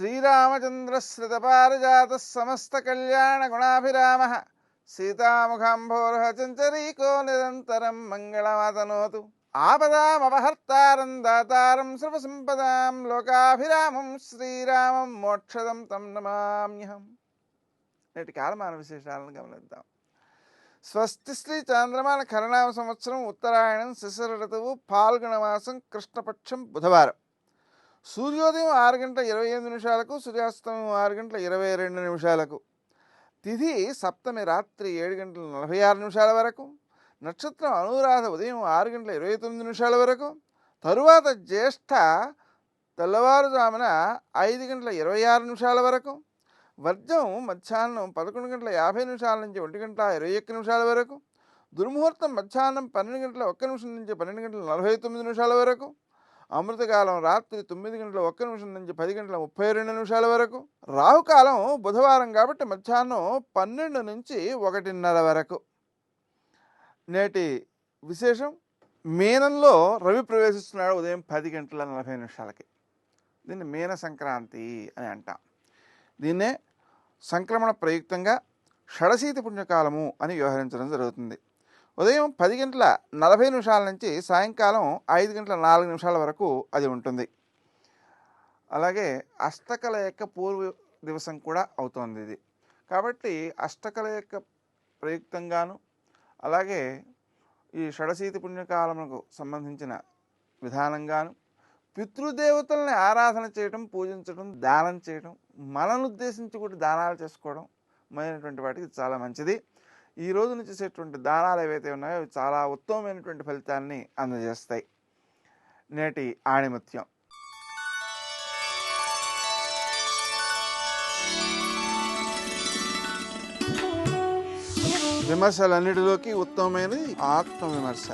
శ్రీరామచంద్రశ్రితపారిజాత సమస్త కళ్యాణ గుణాభిరామ సీతాముఖాంభోర్హచంచరీకో నిరంతరం మంగళమాతనోతు ఆపదామపహర్తారం దాతారం సర్వసంపదాం లోకాభిరామం శ్రీరామం మోక్షదం తం నమామ్యహం నేటి కాలమాన విశేషాలను గమనిద్దాం. స్వస్తి శ్రీ చాంద్రమాన కరణామ సంవత్సరం ఉత్తరాయణం శిశిర ఋతువు పాల్గొన మాసం కృష్ణపక్షం బుధవారం. సూర్యోదయం ఆరు గంటల ఇరవై ఎనిమిది నిమిషాలకు సూర్యాస్తమయం ఆరు గంటల ఇరవై రెండు నిమిషాలకు. తిథి సప్తమి రాత్రి ఏడు గంటల నలభై ఆరు నిమిషాల వరకు. నక్షత్రం అనురాధ ఉదయం ఆరు గంటల ఇరవై తొమ్మిది నిమిషాల వరకు. తరువాత జ్యేష్ఠ తెల్లవారుజామున ఐదు గంటల ఇరవై ఆరు నిమిషాల వరకు. వర్జం మధ్యాహ్నం పదకొండు గంటల యాభై నిమిషాల నుంచి ఒంటి గంట ఇరవై ఒక్క నిమిషాల వరకు. దుర్ముహూర్తం మధ్యాహ్నం పన్నెండు గంటల ఒక్క నిమిషం నుంచి పన్నెండు గంటల నలభై తొమ్మిది నిమిషాల వరకు. అమృతకాలం రాత్రి తొమ్మిది గంటల ఒక్క నిమిషం నుంచి పది గంటల ముప్పై రెండు నిమిషాల వరకు రాహుకాలం బుధవారం కాబట్టి మధ్యాహ్నం పన్నెండు నుంచి ఒకటిన్నర వరకు. నేటి విశేషం మీనంలో రవి ప్రవేశిస్తున్నాడు ఉదయం పది గంటల నలభై నిమిషాలకి. దీన్ని మీన సంక్రాంతి అని అంటాం. దీన్నే సంక్రమణ ప్రయుక్తంగా షడశీతి పుణ్యకాలము అని వ్యవహరించడం జరుగుతుంది. ఉదయం పది గంటల నలభై నిమిషాల నుంచి సాయంకాలం ఐదు గంటల నాలుగు నిమిషాల వరకు అది ఉంటుంది. అలాగే అష్టకల యొక్క పూర్వ దివసం కూడా అవుతుంది ఇది. కాబట్టి అష్టకల యొక్క ప్రయుక్తంగాను అలాగే ఈ షడశీతి పుణ్యకాలములకు సంబంధించిన విధానంగాను పితృదేవతల్ని ఆరాధన చేయటం పూజించడం దానం చేయడం మనల్ని ఉద్దేశించి కూడా దానాలు చేసుకోవడం మొదలైనటువంటి వాటికి చాలా మంచిది. ఈ రోజు నుంచి చేసేటువంటి దానాలు ఏవైతే ఉన్నాయో అవి చాలా ఉత్తమమైనటువంటి ఫలితాన్ని అందజేస్తాయి. నేటి ఆణిముత్యం. విమర్శలన్నిటిలోకి ఉత్తమమైనది ఆత్మ విమర్శ